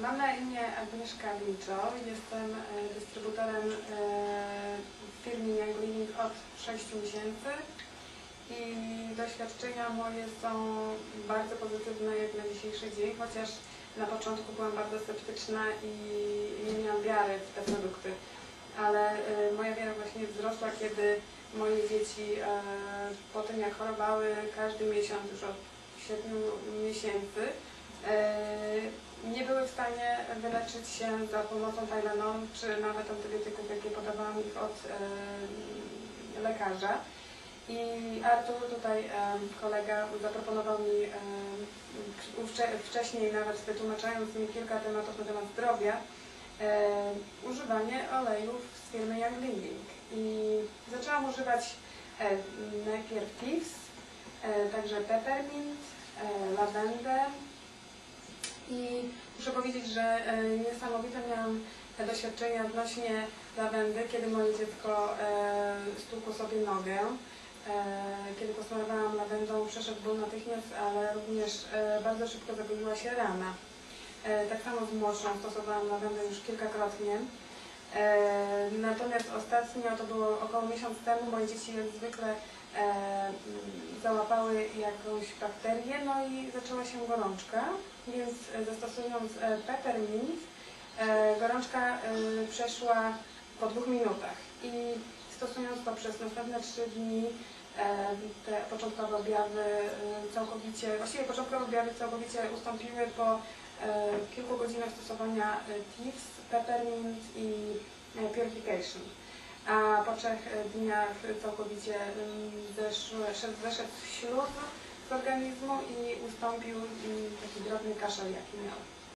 Mam na imię Agnieszka Wilczo. Jestem e, dystrybutorem e, w firmie Young Living od 6 miesięcy i doświadczenia moje są bardzo pozytywne jak na dzisiejszy dzień, chociaż na początku byłam bardzo sceptyczna i nie miałam wiary w te produkty. Ale e, moja wiara właśnie wzrosła, kiedy moje dzieci e, po tym jak chorowały każdy miesiąc już od 7 miesięcy stanie wyleczyć się za pomocą Tylenol czy nawet antybiotyków, jakie podawałam ich od e, lekarza. I Artur, tutaj e, kolega, zaproponował mi wcze- wcześniej nawet wytłumaczając mi kilka tematów na temat zdrowia, używanie olejów z firmy Young Living. I zaczęłam używać najpierw e, także peppermint, lawendę, i muszę powiedzieć, że e, niesamowite miałam doświadczenia odnośnie lawendy, kiedy moje dziecko e, stukło sobie nogę. E, kiedy posmarowałam lawendą, przeszedł ból natychmiast, ale również bardzo szybko zagoiła się rana. Tak samo z młodszą stosowałam lawendę już kilkakrotnie. Natomiast ostatnio, to było około miesiąc temu, moje dzieci jak zwykle e, załapały jakąś bakterię, no i zaczęła się gorączka, więc e, zastosując e, peppermint, gorączka przeszła po dwóch minutach. I stosując to przez następne trzy dni, te początkowe objawy całkowicie, właściwie początkowe objawy całkowicie ustąpiły po kilku godzinach stosowania TIFS, peppermint i A po trzech dniach całkowicie mm, szedł, zeszedł śluz z organizmu i ustąpił mm, taki drobny kaszel, jaki miał.